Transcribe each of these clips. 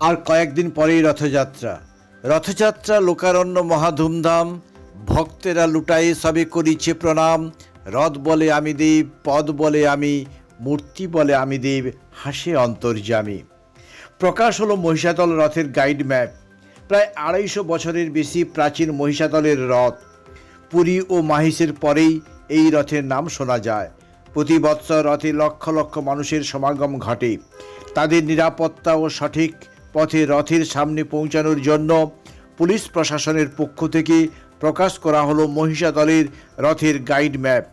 আর কয়েকদিন পরেই রথযাত্রা। রথযাত্রা, লোকারণ্য মহাধুমধাম ভক্তেরা লুটাই, সবে করিছে প্রণাম। রথ বলে আমি দেব, পদ বলে আমি, মূর্তি বলে আমি দেব, হাসে অন্তর্যামী। প্রকাশ হলো মহিষাতল রথের গাইড ম্যাপ প্রায় আড়াইশো বছরের বেশি প্রাচীন মহিষাতলের রথ। পুরী ও মাহিসের পরেই এই রথের নাম শোনা যায়। প্রতি বৎসর রথে লক্ষ লক্ষ মানুষের সমাগম ঘটে। তাদের নিরাপত্তা ও সঠিক পথে রথের সামনে পৌঁছানোর জন্য পুলিশ প্রশাসনের পক্ষ থেকে প্রকাশ করা হলো মহিষাদলের রথের গাইড ম্যাপ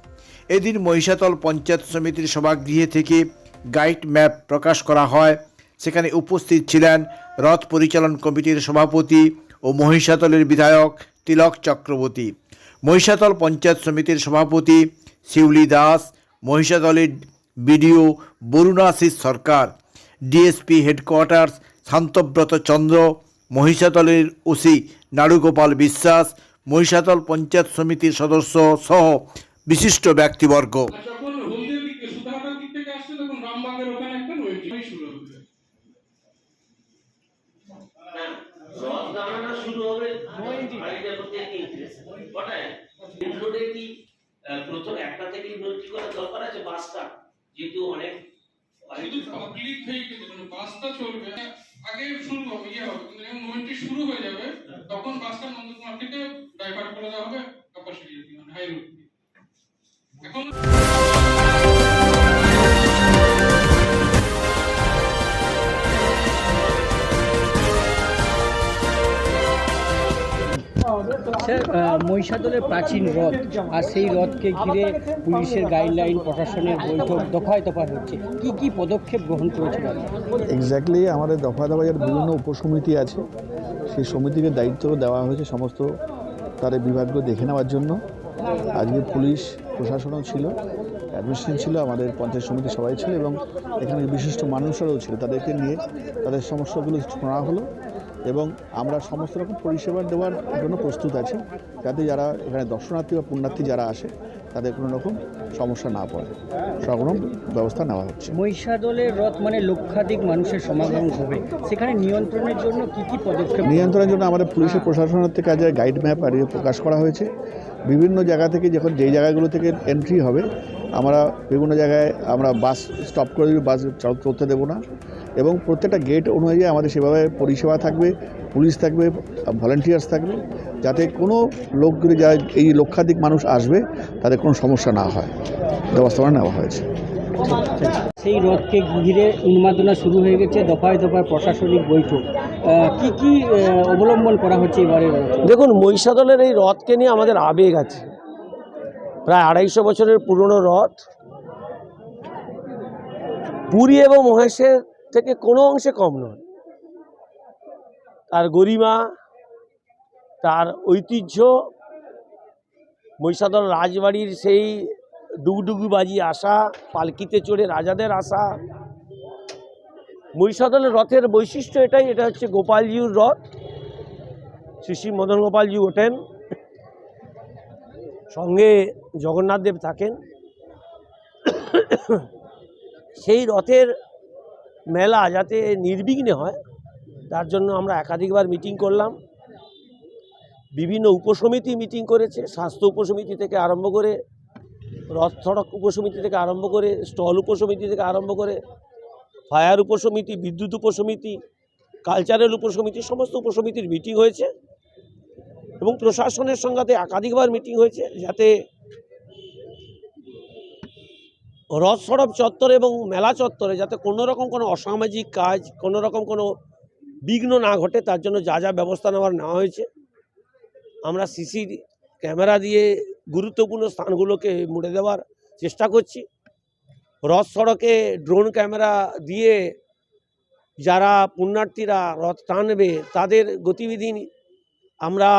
এদিন মহিষাদল পঞ্চায়েত সমিতির সভাগৃহে থেকে গাইড ম্যাপ প্রকাশ করা হয়। সেখানে উপস্থিত ছিলেন রথ পরিচালন কমিটির সভাপতি ও মহিষাদলের বিধায়ক তিলক চক্রবর্তী। মহিষাদল পঞ্চায়েত সমিতির সভাপতি Shiuli Das মহিষাদলের BDO Barunashis Sarkar, DSP headquarters Shantabrata Chandra মহিষাদলের OC Narugopal Biswas Mahishadal panchayat সমিতির সদস্য সহ বিশিষ্ট ব্যক্তিবর্গ। যখন হলদির দিকে সুধাঘাটার দিক থেকে আসছে তখন রামবাগের ওখানে একটা ওয়েটিং শুরু হবে। রথ দাঁড়ানো শুরু হবে বাড়িতে প্রতি ইন্টারেস্ট কটায়? রোডে কি আহ, প্রথম একটা থেকে ভর্তি করার দরকার আছে? বাসটা? যেহেতু অনেক মানে বাসটা চলবে আগে শুরু হবে ইয়ে হবে মুভমেন্টটি শুরু হয়ে যাবে তখন বাসটা নন্দকুমার থেকে ডাইভার্ট করে দেওয়া হবে কাপাসিটি মানে হাই রোড এখন স্যার মহিষাদলের প্রাচীন রথ আর সেই রথকে ঘিরে পুলিশের গাইডলাইন প্রশাসনের বৈঠক, দফায় দফায় হচ্ছে। কি কি পদক্ষেপ গ্রহণ করেছিল? এক্স্যাক্টলি আমাদের দফা দফায়ের বিভিন্ন উপসমিতি আছে, সেই সমিতিকে দায়িত্ব দেওয়া হয়েছে সমস্ত তার বিভাগগুলো দেখে নেওয়ার জন্য। আজকে পুলিশ, প্রশাসনও ছিল অ্যাডমিনিস্ট্রেশন ছিল, আমাদের পঞ্চায়েত সমিতি সবাই ছিল এবং এখানে বিশিষ্ট মানুষরাও ছিল। তাদেরকে নিয়ে তাদের সমস্যাগুলো শোনা হলো। এবং আমরা সমস্ত রকম পরিষেবা দেওয়ার জন্য প্রস্তুত আছি যাতে যারা এখানে দর্শনার্থী বা পুণ্যার্থী যারা আসে তাদের কোনো রকম সমস্যা না পড়ে। রকম ব্যবস্থা নেওয়া হচ্ছে। মহিষাদলের রথ মানে লক্ষাধিক মানুষের সমাগম হবে। সেখানে নিয়ন্ত্রণের জন্য কি কি পদক্ষেপ নিয়ন্ত্রণের জন্য আমাদের পুলিশের প্রশাসনের থেকে আজ গাইড ম্যাপ আর প্রকাশ করা হয়েছে। বিভিন্ন জায়গা থেকে যখন যেই জায়গাগুলো থেকে এন্ট্রি হবে আমরা বিভিন্ন জায়গায় আমরা বাস স্টপ করে দেবো বাস চল- চলতে দেবো না। এবং প্রত্যেকটা গেট অনুযায়ী আমাদের সেভাবে পরিষেবা থাকবে পুলিশ থাকবে ভলেন্টিয়ার্স থাকবে যাতে কোনো লোকগুলি যা এই লক্ষাধিক মানুষ আসবে তাদের কোনো সমস্যা না হয়। ব্যবস্থাপনা নেওয়া হয়েছে। সেই রথকে ঘিরে উন্মাদনা শুরু হয়ে গেছে দফায় দফায় প্রশাসনিক বৈঠক। কি কি অবলম্বন করা হচ্ছে এবারে? দেখুন মহিষাদলের এই রথকে নিয়ে আমাদের আবেগ আছে। প্রায় আড়াইশো বছরের পুরনো রথ পুরী এবং মহেশের থেকে কোনো অংশে কম নয়। তার গরিমা, তার ঐতিহ্য, মহিষাদল রাজবাড়ির সেই ডুগডুগি বাজি আসা পালকিতে চড়ে রাজাদের আসা মহিষাদলের রথের বৈশিষ্ট্য এটাই, এটা হচ্ছে গোপালজিউর রথ। শ্রী শ্রী মদন গোপালজি ওঠেন। সঙ্গে জগন্নাথ দেব থাকেন। সেই রথের মেলা যাতে নির্বিঘ্নে হয়, তার জন্য আমরা একাধিকবার মিটিং করলাম। বিভিন্ন উপসমিতি মিটিং করেছে, স্বাস্থ্য উপসমিতি থেকে আরম্ভ করে, রথ সড়ক উপসমিতি থেকে আরম্ভ করে, স্টল উপসমিতি থেকে আরম্ভ করে, ফায়ার উপসমিতি, বিদ্যুৎ উপসমিতি, কালচারাল উপসমিতি, সমস্ত উপসমিতির মিটিং হয়েছে। এবং প্রশাসনের সঙ্গে একাধিকবার মিটিং হয়েছে যাতে রথ সড়ক চত্বর এবং মেলা চত্বরে যাতে কোনো রকম কোনো অসামাজিক কাজ, কোনো রকম কোনো বিঘ্ন না ঘটে, তার জন্য যা যা ব্যবস্থা নেওয়ার নেওয়া হয়েছে। আমরা সিসি ক্যামেরা দিয়ে গুরুত্বপূর্ণ স্থানগুলোকে মুড়ে দেওয়ার চেষ্টা করছি। রথ সড়কে ড্রোন ক্যামেরা দিয়ে যারা পুণ্যার্থীরা রথ টানবে, তাদের গতিবিধি আমরা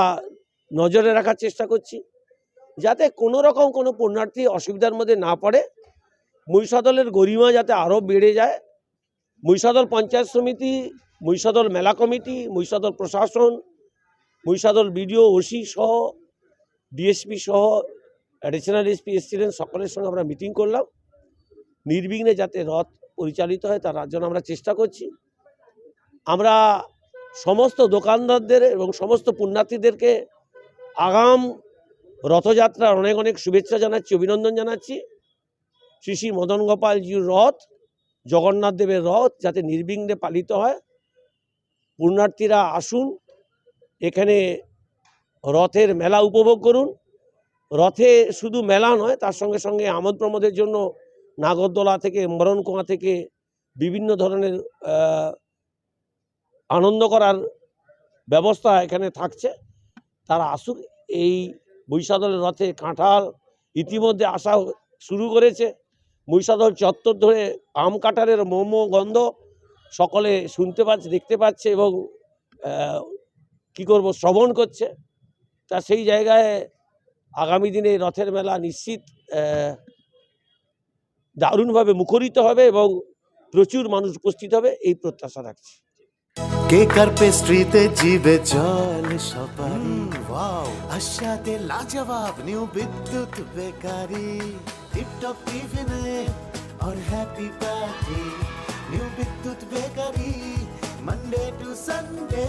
নজরে রাখার চেষ্টা করছি। যাতে কোনো রকম কোনো পুণ্যার্থী অসুবিধার মধ্যে না পড়ে। মহিষাদলের গরিমা যাতে আরও বেড়ে যায়। মহিষাদল পঞ্চায়েত সমিতি, মহিষাদল মেলা কমিটি, মহিষাদল প্রশাসন, মহিষাদল বিডিও, ওসি সহ, ডিএসপি সহ অ্যাডিশনাল এসপি এসছিলেন সকলের সঙ্গে আমরা মিটিং করলাম। নির্বিঘ্নে যাতে রথ পরিচালিত হয় তার জন্য আমরা চেষ্টা করছি। আমরা সমস্ত দোকানদারদের এবং সমস্ত পুণ্যার্থীদেরকে আগাম রথযাত্রার অনেক অনেক শুভেচ্ছা জানাচ্ছি, অভিনন্দন জানাচ্ছি। শ্রী শ্রী মদন গোপালজির রথ, জগন্নাথ দেবের রথ যাতে নির্বিঘ্নে পালিত হয়। পুণ্যার্থীরা আসুন, এখানে রথের মেলা উপভোগ করুন। রথে শুধু মেলা নয়, তার সঙ্গে সঙ্গে আমোদ প্রমোদের জন্য নাগরদোলা থেকে, মরণকুয়া থেকে বিভিন্ন ধরনের আনন্দ করার ব্যবস্থা এখানে থাকছে। তারা আসুক, এই বৈশাদলের রথে কাঁঠাল ইতিমধ্যে আসা শুরু করেছে। মহিষাদল চত্বর ধরে আম কাঁঠালের মোমো গন্ধ সকলে শুনতে পাচ্ছে, দেখতে পাচ্ছে এবং কি করব, শ্রবণ করছে। তা সেই জায়গায় আগামী দিনে রথের মেলা নিশ্চিত দারুণভাবে মুখরিত হবে এবং প্রচুর মানুষ উপস্থিত হবে, এই প্রত্যাশা রাখছি। কেক আর পেস্ট্রিতে জিবে জল সপারি ওয়াও আশাতে লাজবাব নিউ বিদ্যুৎ বেকারি টিপটপ টিফিনে और happy party new Bidyut bakery Monday to Sunday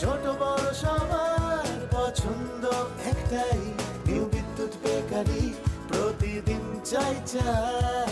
ছোট বড় সবার পছন্দ একটাই নিউ বিদ্যুৎ বেকারি প্রতিদিন চাই চাই